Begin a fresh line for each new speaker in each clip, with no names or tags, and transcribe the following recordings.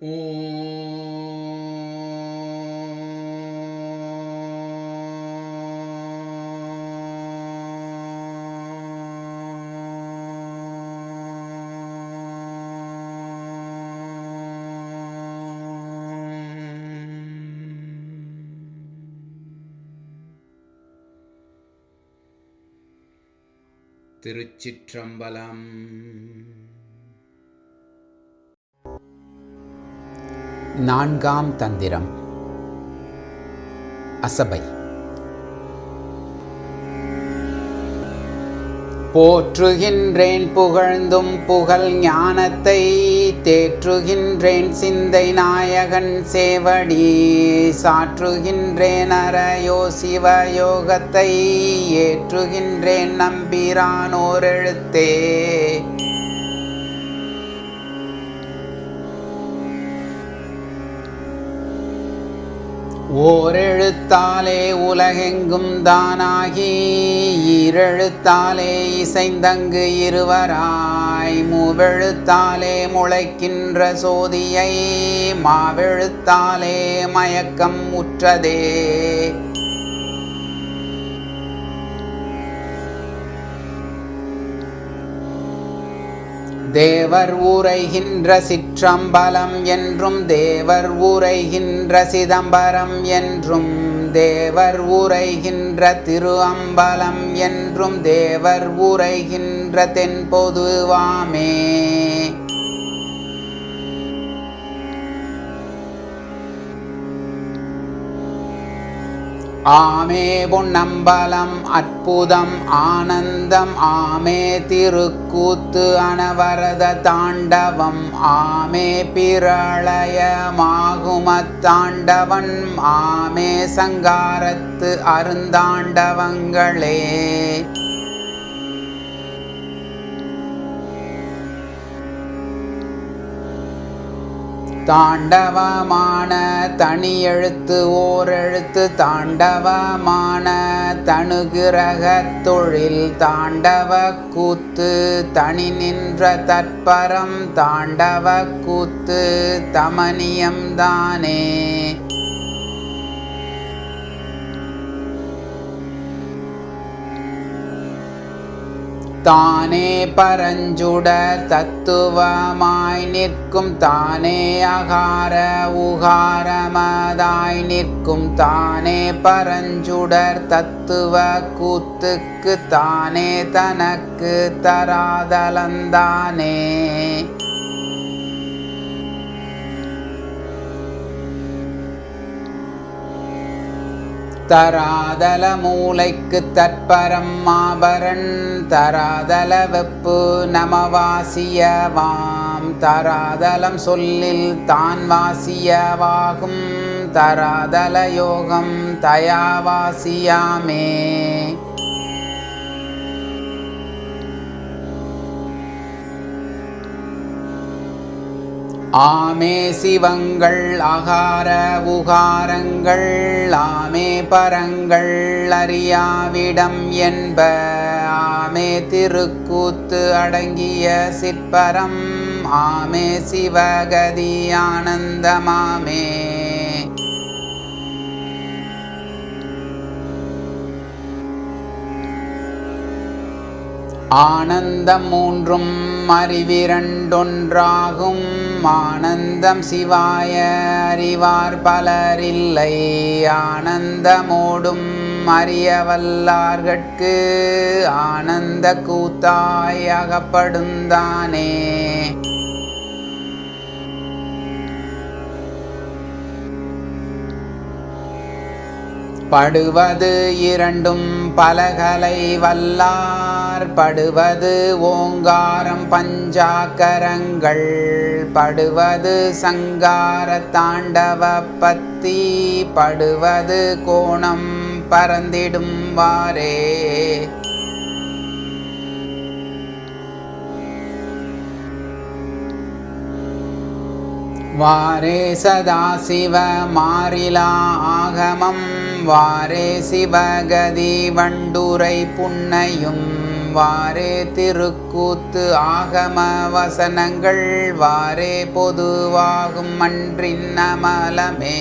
திருச்சிற்றம்பலம். நான்காம் தந்திரம். அசபை. போற்றுகின்றேன் புகழ்ந்தும் புகழ் ஞானத்தை தேற்றுகின்றேன் சிந்தை நாயகன் சேவடி சாற்றுகின்றேன் அறையோ சிவயோகத்தை ஏற்றுகின்றேன் நம்பிரானோர் எழுத்தே ஓரெழுத்தாலே உலகெங்கும் தானாகி ஈரெழுத்தாலே இசைந்தங்கு இருவராய். மூவெழுத்தாலே முளைக்கின்ற சோதியை மாவெழுத்தாலே மயக்கம் உற்றதே. தேவர் ஊரைகின்ற சிற்றம்பலம் என்றும் தேவர் ஊரைகின்ற சிதம்பரம் என்றும் தேவர் ஊரைகின்ற திரு அம்பலம் என்றும் தேவர் ஊரைகின்ற தென்பொதுவாமே. ஆமே பொன்னம்பலம் அற்புதம் ஆனந்தம் ஆமே திருக்கூத்து அனவரத தாண்டவம் ஆமே பிரளயமாகுமத்தாண்டவன் ஆமே சங்காரத்து அருந்தாண்டவங்களே. தாண்டவமான தனி எழுத்து ஓர் எழுத்து தாண்டவமான தனுகிரக தொழில் தாண்டவ கூத்து தனி நின்ற தற்பரம் தாண்டவ கூத்து தமனியம்தானே தானே பரஞ்சுட தத்துவமாய் நிற்கும் தானே அகார உகாரமதாய் நிற்கும் தானே பரஞ்சுடர் தத்துவ கூத்துக்கு தானே தனக்கு தராதலந்தானே. தராதல மூளைக்கு தற்பரம் மாபரன் தராதல வெப்பு நமவாசியவாம் தராதலம் சொல்லில் தான் வாசியவாகும் தராதல யோகம் தயாவாசியாமே. ஆமே சிவங்கள் அகார உகாரங்கள் ஆமே பரங்கள் அறியாவிடம் என்ப ஆமே திருக்கூத்து அடங்கிய சிற்பரம் ஆமே சிவகதி ஆனந்தமாமே. ஆனந்தம் மூன்றும் அறிவிரண்டொன்றாகும் ஆனந்தம் சிவாய அறிவார் பலரில்லை. ஆனந்தமோடும் அறியவல்லார்கட்கு ஆனந்த கூத்தாய் அகப்படுந்தானே. படுவது இரண்டும் பலகலை வல்லார் படுவது ஓங்காரம் பஞ்சாக்கரங்கள் படுவது சங்கார தாண்டவ பத்தி படுவது கோணம் பறந்திடும் வாரே. வாரே சதாசிவ மாறிலா ஆகமம் வாரே சிவகதி வண்டுரை புன்னையும் வாரே திருக்கூத்து ஆகம வசனங்கள் வாரே பொதுவாகும் மன்றின் அமலமே.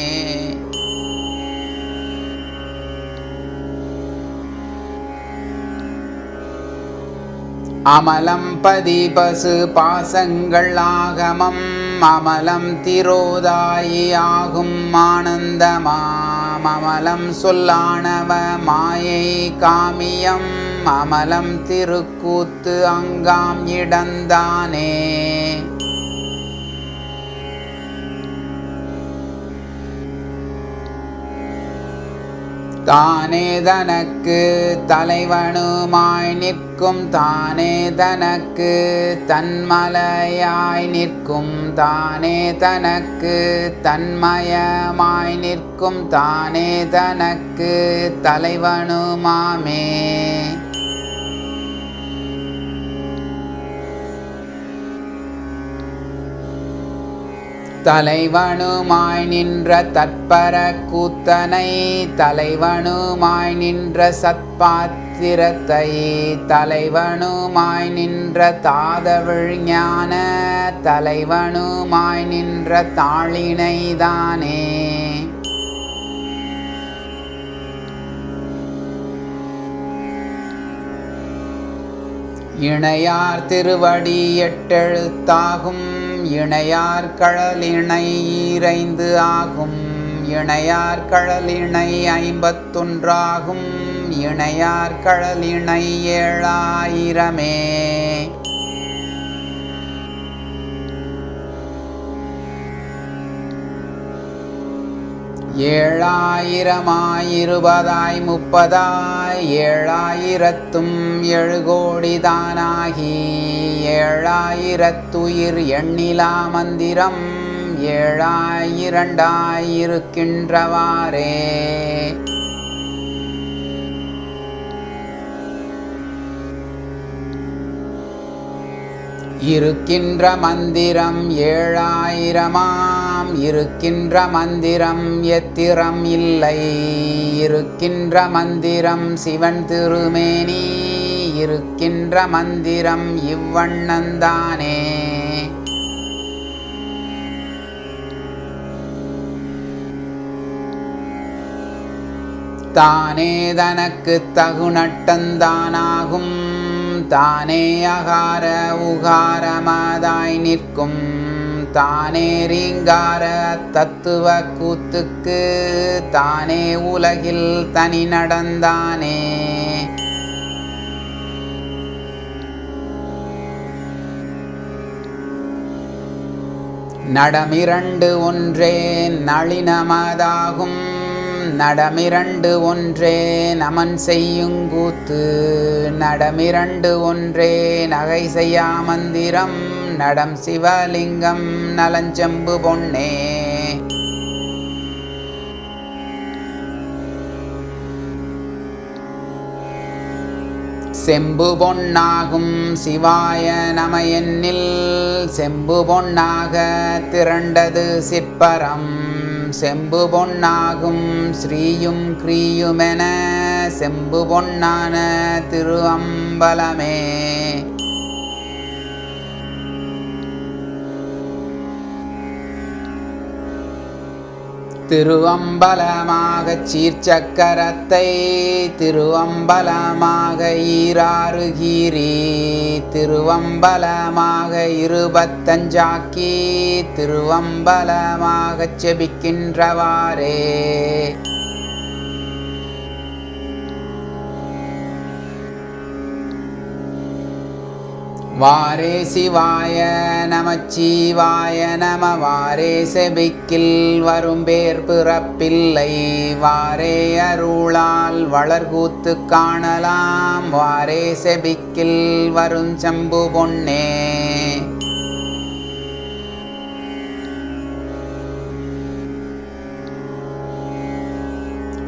அமலம் பதிபசு பாசங்கள் ஆகமம் அமலம் திரோதாயி ஆகும் ஆனந்தமாம் அமலம் சொல்லானவ மாயை காமியம். அமலம் திருக்கூத்து அங்காம் இடந்தானே. தானே தனக்கு தலைவனுமாய் நிற்கும் தானே தனக்கு தன்மலையாய் நிற்கும் தானே தனக்கு தன்மயமாய் நிற்கும் தானே தனக்கு தலைவனுமாமே. தலைவனுமாய் நின்ற தற்பர கூத்தனை தலைவனுமாய் நின்ற சத்பாத்திரத்தை தலைவனுமாய் நின்ற தாதவிழ் ஞான தலைவனுமாய் நின்ற தாளினைதானே. இணையார் திருவடி எட்டெழுத்தாகும் இணையார் கழலிணை ஈரைந்து ஆகும். இணையார் கழலிணை ஐம்பத்தொன்றாகும். இணையார் கழலிணை ஏழாயிரமே. ஏழாயிரமாயிருபதாய் முப்பதாய் ஏழாயிரத்தும் எழுகோடிதானாகி ஏழாயிரத்துயிர் எண்ணிலா மந்திரம் ஏழாயிரண்டாயிருக்கின்றவாறே. இருக்கின்ற மந்திரம் ஏழாயிரமா ஏழாயிரமாம் இருக்கின்ற மந்திரம் எத்திரம் இல்லை. இருக்கின்ற மந்திரம் சிவன் திருமேனி இருக்கின்ற மந்திரம் இவ்வண்ணந்தானே தானே. தனக்கு தகுநட்டந்தானாகும் தானே அகார உகாரமாதாய் நிற்கும். தானே ரீங்கார தத்துவ கூத்துக்கு தானே உலகில் தனி நடந்தானே. நடமிரண்டு ஒன்றே நளினமதாகும். நடமிரண்டு ஒன்றே நமன் செய்யுங்கூத்து நடமிரண்டு ஒன்றே நகை செய்யா மந்திரம். நடம் சிவலிங்கம் நலஞ்செம்பு பொன்னே. செம்பு பொன்னாகும் சிவாய நம எண்ணில் செம்பு பொன்னாக திரண்டது சிற்பரம். செம்பு பொன்னாகும் ஸ்ரீயும் கிரீயுமென செம்பு பொன்னான திரு அம்பலமே திருவம்பலமாக சீர்ச்சக்கரத்தை திருவம்பலமாக ஈராறுகீரி திருவம்பலமாக இருபத்தஞ்சாக்கி திருவம்பலமாக செபிக்கின்றவாறே. வாரே சிவாய நமச்சிவாய நம வாரே செபிக்கில் வரும் பேர் பிறப்பில்லை. வாரே அருளால் வளர்கூத்து காணலாம். வாரே செபிக்கில் வரும் சம்பு பொன்னே.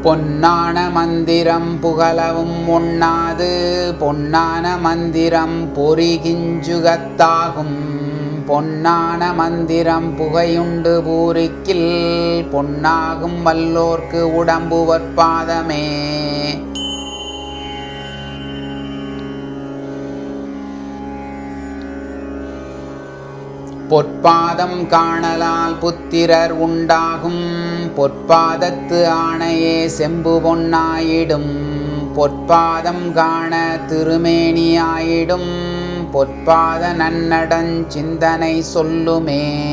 பொன்னான மந்திரம் புகழவும் உண்ணாது. பொன்னான மந்திரம் பொறிகிஞ்சுகத்தாகும். பொன்னான மந்திரம் புகையுண்டு பூரிக்கில். பொன்னாகும் வல்லோர்க்கு உடம்பு பொற்பாதம் காணலால் புத்திரர் உண்டாகும். பொற்பாதத்து ஆணையே செம்பு பொன்னாயிடும். பொற்பாதம் காண திருமேனியாயிடும் பொற்பாத நன்னடன் சிந்தனை சொல்லுமே.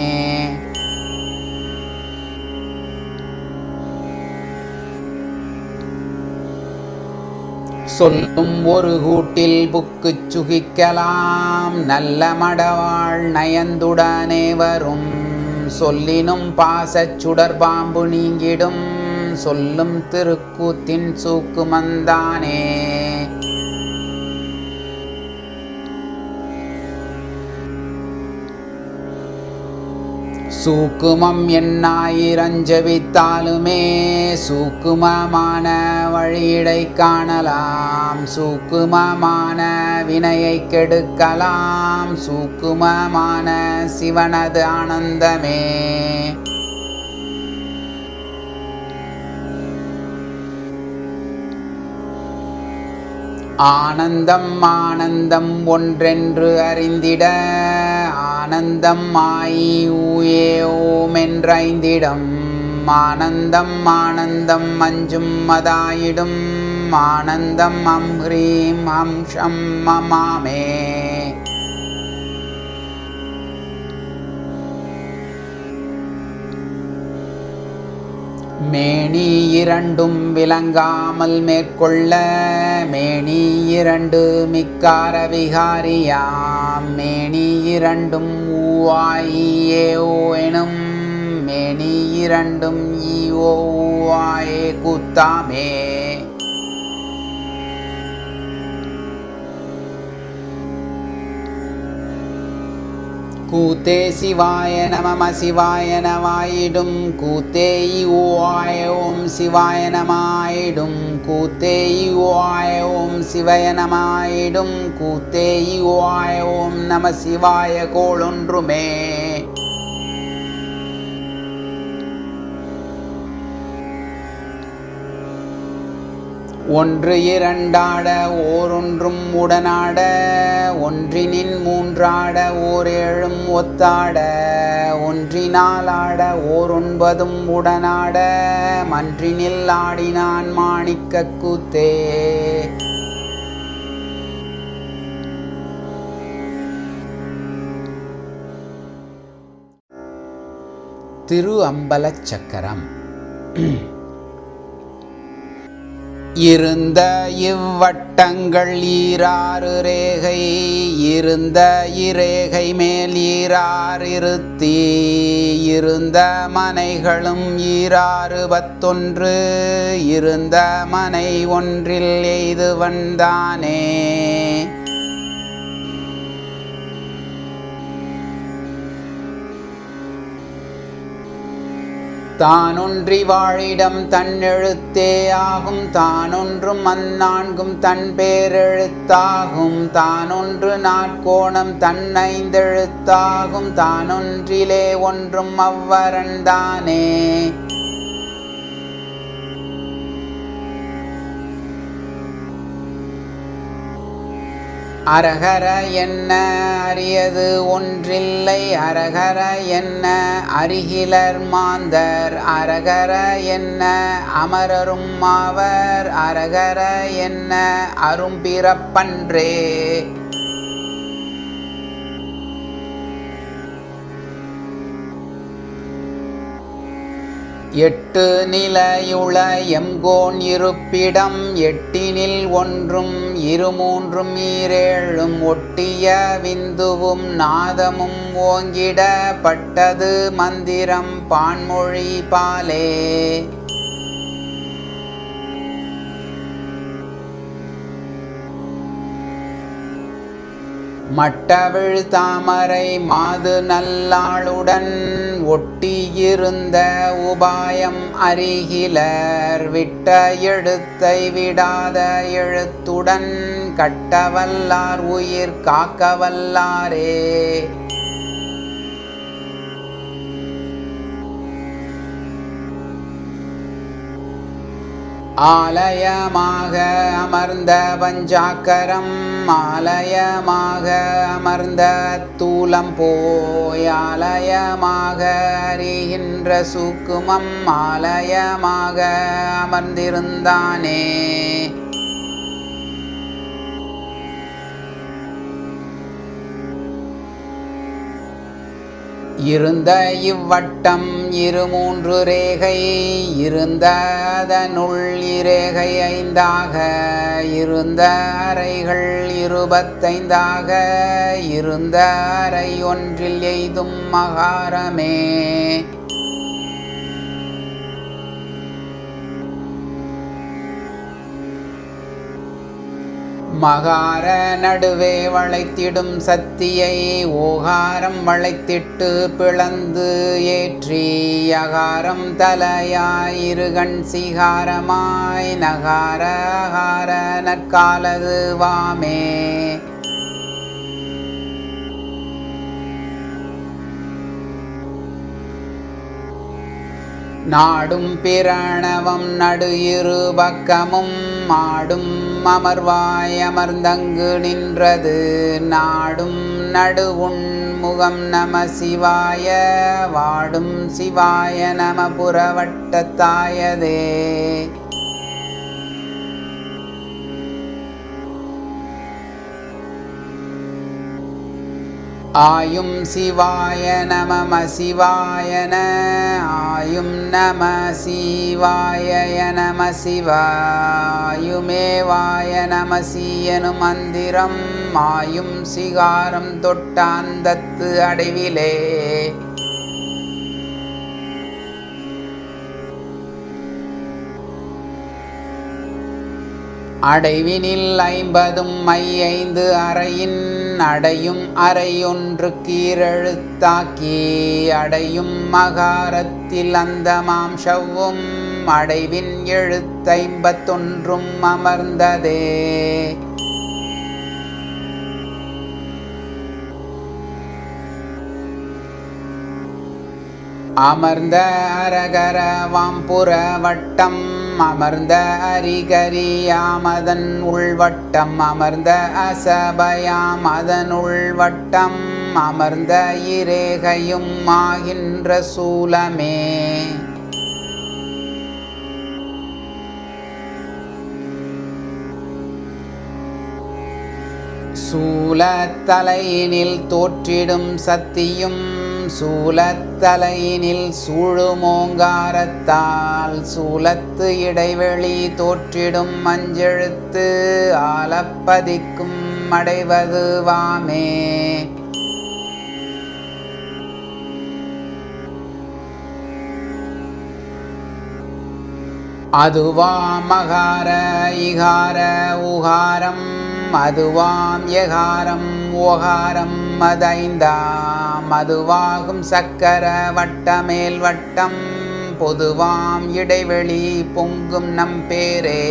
சொல்லும் ஒரு கூட்டில் புக்குச் சுகிக்கலாம். நல்ல மடவாள் நயந்துடனே வரும். சொல்லினும் பாசச் சுடர் பாம்பு நீங்கிடும். சொல்லும் திருக்கூத்தின் சூக்குமந்தானே. சூக்குமம் என்னாயிரஞ்சவித்தாலுமே சூக்குமமான வழியிடை காணலாம். சூக்குமமான வினையை கெடுக்கலாம். சூக்குமமான சிவனது ஆனந்தமே. ஆனந்தம் ஆனந்தம் ஒன்றென்று அறிந்திட ஆனந்தம் ஆயி ஊயே ஓம் என்றைந்திடம் ஆனந்தம் ஆனந்தம் மஞ்சும் மதாயிடும் ஆனந்தம் அம் ஹ்ரீம் அம் ஷம் மமாமே மேனி இரண்டும் விளங்காமல் மேற்கொள்ள மேனி இரண்டு மிக்கார விகாரியாம். மேனி இரண்டும் ஊவாயே ஓ எனும் மேனி இரண்டும் ஈஓ ஊவாயே கூத்தாமே. கூத்தே சிவாய நமம சிவாய நவாயிடும் கூத்தே ஓய ஓம் சிவாய நமாயிடும். கூத்தே ஓய ஓம் சிவய நமாயிடும். கூத்தே ஓய ஓம் நம சிவாய கோளொன்றுமே ஒன்று இரண்டாட ஓரொன்றும் உடனாட ஒன்றினின் மூன்றாட ஓர் ஒத்தாட ஒன்றினால் ஓரொன்பதும் உடனாட மன்றினில் ஆடினான் மாணிக்க கூத்தே. திரு அம்பலச் சக்கரம். இருந்த இவ்வட்டங்கள் ஈராறு ரேகை இருந்த இரேகை மேல் ஈரார் இருத்தி இருந்த மனைகளும் ஈராறு பத்தொன்று இருந்த மனை ஒன்றில் எய்து வந்தானே தானொன்றி வாழிடம் தன்னெழுத்தே ஆகும் தானொன்றும் அந்நான்கும் தன் பேரெழுத்தாகும் தானொன்று நாட்கோணம் தன்னைந்தெழுத்தாகும் தானொன்றிலே ஒன்றும் அவ்வரன்தானே அரகர என்ன? அரியது ஒன்றில்லை. அரகர என்ன? அருகிலர் மாந்தர். அரகர என்ன? அமரரும் மாவர். அரகர என்ன? அரும்பிறப்பன்றே. எட்டு நிலையுள எம்கோன் இருப்பிடம் எட்டினில் ஒன்றும் இருமூன்றும் ஈரேழும் ஒட்டிய விந்துவும் நாதமும் ஓங்கிடப்பட்டது மந்திரம் பான்மொழி பாலே. மட்டவிழ் தாமரை மாது நல்லாளுடன் ஒட்டியிருந்த உபாயம் அருகிலர் விட்ட எழுத்தை விடாத எழுத்துடன் கட்டவல்லார் உயிர் காக்கவல்லாரே. ஆலயமாக அமர்ந்த பஞ்சாக்கரம் ஆலயமாக அமர்ந்த தூலம் போய் ஆலயமாக அறிகின்ற சூக்குமம் ஆலயமாக அமர்ந்திருந்தானே. இருந்த இவ்வட்டம் இரு மூன்று ரேகை இருந்ததனுள் இரேகை ஐந்தாக இருந்த அறைகள் இருபத்தைந்தாக இருந்த அறை ஒன்றில் எய்தும் மகாரமே. மகார நடுவே வளைத்திடும் சத்தியை ஓகாரம் வளைத்திட்டு பிளந்து ஏற்றி அகாரம் தலையாயிருகண் சிகாரமாய் நகார நற்காலது வாமே. நாடும் பிரணவம் நடு இரு பக்கமும் மாடும் அமர்வாய் அமர்ந்தங்கு நின்றது. நாடும் நடுவுண் முகம் நம சிவாய வாடும் சிவாய நம புறவட்டத்தாயதே. ஆயும் சிவாய நம சிவாயன ஆயும் நம சிவாய நம சிவாயுமேவாய நம சீயனு மந்திரம் ஆயும் சிகாரம் தொட்டாந்தத்து அடைவிலே. அடைவினில் ஐம்பதும் ஐந்து அறையின் அடையும் அறையொன்று கீரெழுத்தாக்கி அடையும் மகாரத்தில் அந்த மாம்சவும் அடைவின் எழுத்தைம்பத்தொன்றும் அமர்ந்ததே. அமர்ந்த அரகர வாம்புற வட்டம் அமர்ந்த அரிகரியாமதன் உள்வட்டம் அமர்ந்த அசபயாம் அதன் உள்வட்டம் அமர்ந்த இரேகையும் ஆகின்ற சூலமே. சூலத்தலையினில் தோற்றிடும் சத்தியும் சூலத்தலையினில் சூழுமோங்காரத்தால் சூலத்து இடைவெளி தோற்றிடும் மஞ்செழுத்து ஆலப்பதிக்கும் அடைவது வாமே. அதுவாம் மகார இகார உகாரம் அதுவாம் எகாரம் ஓகாரம் மதைந்தாம். மதுவாகும் சக்கர வட்டமேல் வட்டம். பொதுவாம் இடைவெளி பொங்கும் நம்பேரே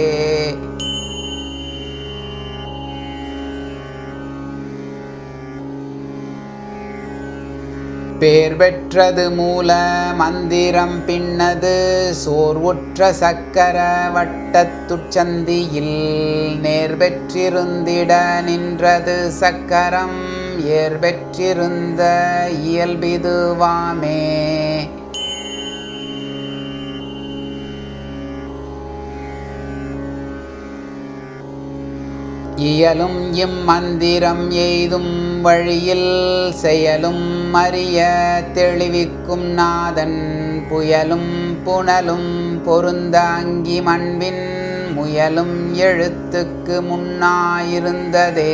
பேர். பெற்றது மூல மந்திரம் பின்னது. சோர்வுற்ற சக்கர வட்டத்துச்சந்தியில் நேர் பெற்றிருந்திட நின்றது சக்கரம். ஏற்பெற்றிருந்த இயல்பிதுவாமே. இயலும் இம்மந்திரம் எய்தும் வழியில் செயலும் அறிய தெளிவிக்கும் நாதன் புயலும் புனலும் பொருந்த அங்கி மண்பின் முயலும் எழுத்துக்கு முன்னாயிருந்ததே.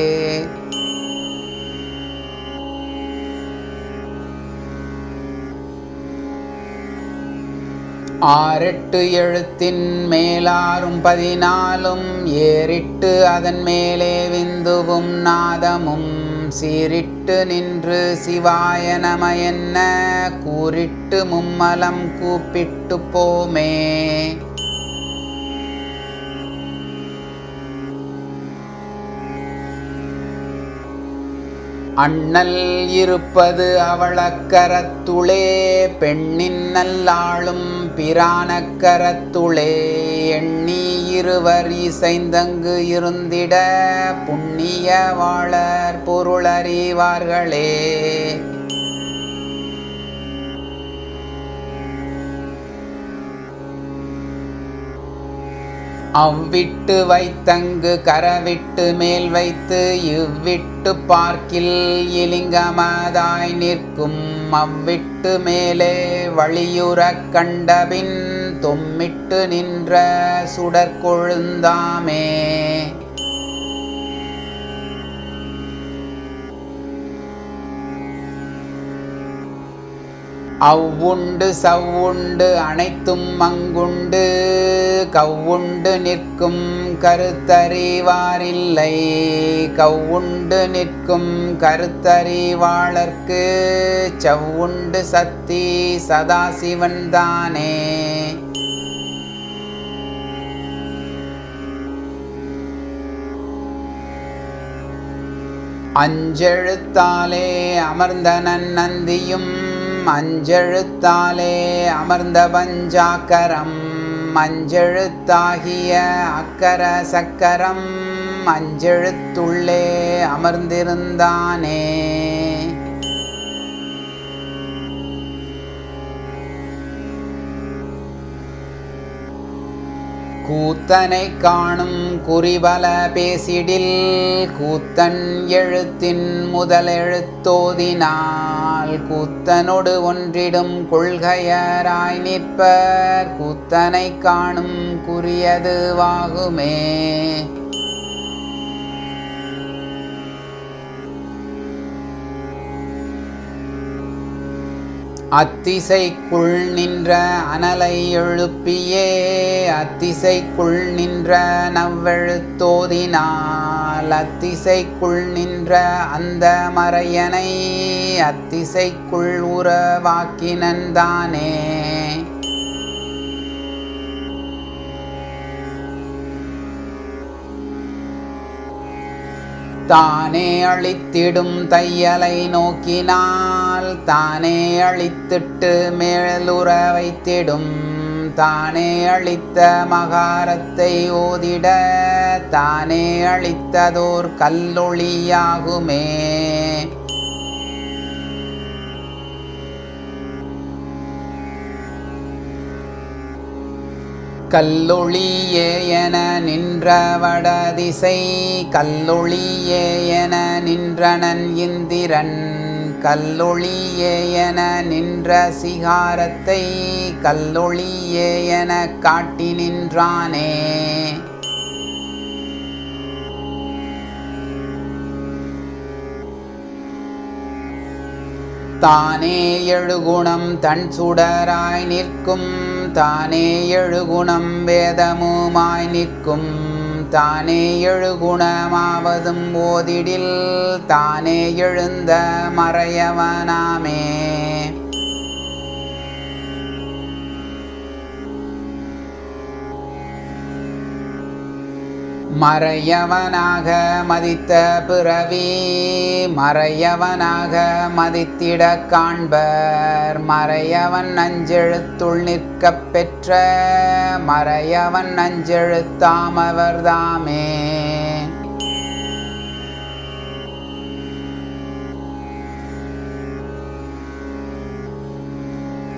ஆறெட்டு எழுத்தின் மேலாறும் பதினாலும் ஏறிட்டு அதன் மேலே விந்துவும் நாதமும். சீரிட்டு நின்று சிவாய நம என்ன கூறிட்டு மும்மலம் கூப்பிட்டு போமே. அண்ணல் இருப்பது அவளக்கரத்துளே பெண்ணின் நல்லாளும் பிரானக்கரத்துளே எண்ணி இருவர் இசைந்தங்கு இருந்திட புண்ணிய வாழர் பொருளறிவார்களே. அவ்விட்டு வைத்தங்கு கரவிட்டு மேல் வைத்து இவ்விட்டு பார்க்கில் இலிங்கமதாய் நிற்கும். அவ்விட்டு மேலே வழியுறக் கண்டபின் தொம்மிட்டு நின்ற சுடற்கொழுந்தாமே அவ்வுண்டு சவ்வுண்டு அனைத்தும் அங்குண்டு கவ்வுண்டு நிற்கும் கருத்தறிவாரில்லை. கவ்வுண்டு நிற்கும் கருத்தறிவாளர்க்கு செவ்வுண்டு சக்தி சதாசிவன் தானே. அஞ்செழுத்தாலே அமர்ந்தனன் நந்தியும் அஞ்செழுத்தாலே அமர்ந்த பஞ்சாக்கரம் அஞ்செழுத்தாகிய அக்கர சக்கரம் அஞ்செழுத்துள்ளே அமர்ந்திருந்தானே. கூத்தனை காணும் குறிபல பேசிடில் கூத்தன் எழுத்தின் முதலெழுத்தோதினால் கூத்தனோடு ஒன்றிடும் கொள்கையராய் நிற்பர். கூத்தனை காணும் குறியதுவாகுமே அத்திசைக்குள் நின்ற அனலை எழுப்பியே அத்திசைக்குள் நின்ற நவ்வெழுத்தோதினால் அத்திசைக்குள் நின்ற அந்த மறையனை அத்திசைக்குள் உறவாக்கினன்தானே தானே அழித்திடும் தையலை நோக்கினால் தானே அழித்திட்டு மேலுற வைத்திடும் தானே அழித்த மகாரத்தை ஓதிட தானே அழித்ததோர் கல்லொளியாகுமே கல்லொளியே என நின்ற வடதிசை கல்லொளியே என நின்றனன் இந்திரன். கல்லொளியே என நின்ற சிகாரத்தை கல்லொளியே என காட்டி நின்றானே. தானே எழுகுணம் தன் சுடராய் நிற்கும் தானே எழுகுணம் வேதமுமாய் நிற்கும் தானே எழுகுணமாவதும் ஓதிடில் தானே எழுந்த மறையவனாமே. மறையவனாக மதித்த பிறவி மறையவனாக மதித்திட காண்பர். மறையவன் நஞ்செழுத்துள் நிற்க பெற்ற மறையவன் அஞ்செழுத்தாமவர்தாமே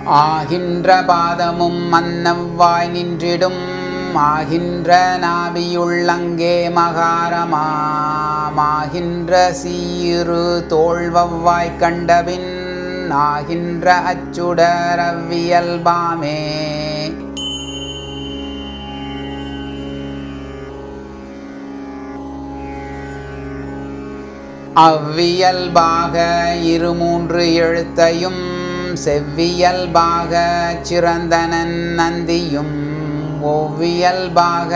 ஆகின்ற பாதமும் மன்னவ்வாய் நின்றிடும். ஆகின்ற நாபியுள்ளங்கே மகாரமாகின்ற சீரு தோல்வவ்வாய் கண்டபின் ஆகின்ற அச்சுடர் அவ்வியல்பாமே அவ்வியல்பாக இருமூன்று எழுத்தையும் செவ்வியல்பாக சிறந்தனன் நந்தியும் ஒவ்வியல்பாக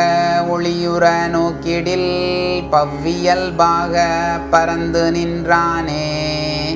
ஒளியுற நோக்கிடில் பவ்வியல்பாக பறந்து நின்றானே.